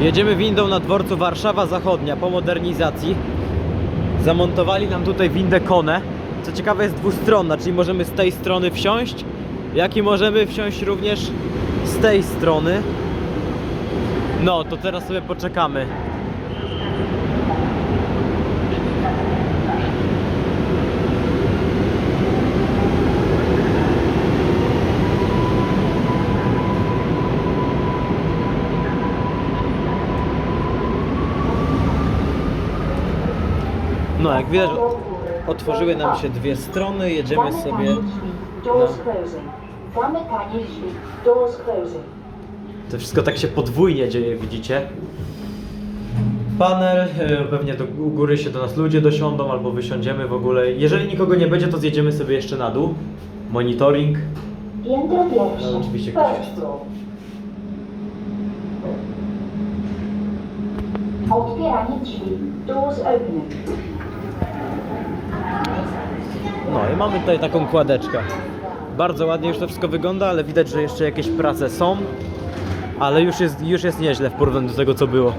Jedziemy windą na dworcu Warszawa Zachodnia po modernizacji. Zamontowali nam tutaj windę Kone. Co ciekawe jest dwustronna, czyli możemy z tej strony wsiąść, jak i możemy wsiąść również z tej strony. No, to teraz sobie poczekamy. No, jak widać, otworzyły nam się dwie strony, jedziemy sobie. No. Zamykanie drzwi. Doors closing. To wszystko tak się podwójnie dzieje, widzicie? Panel, e, pewnie do, u góry się do nas ludzie dosiądą albo wysiądziemy w ogóle. Jeżeli nikogo nie będzie, to zjedziemy sobie jeszcze na dół. Monitoring. Piętro pierwsze. No, oczywiście ktoś jest. Otwieranie drzwi. Doors opening. I mamy tutaj taką kładeczkę. Bardzo ładnie już to wszystko wygląda, ale widać, że jeszcze jakieś prace są. Ale już jest, już jest nieźle w porównaniu do tego, co było.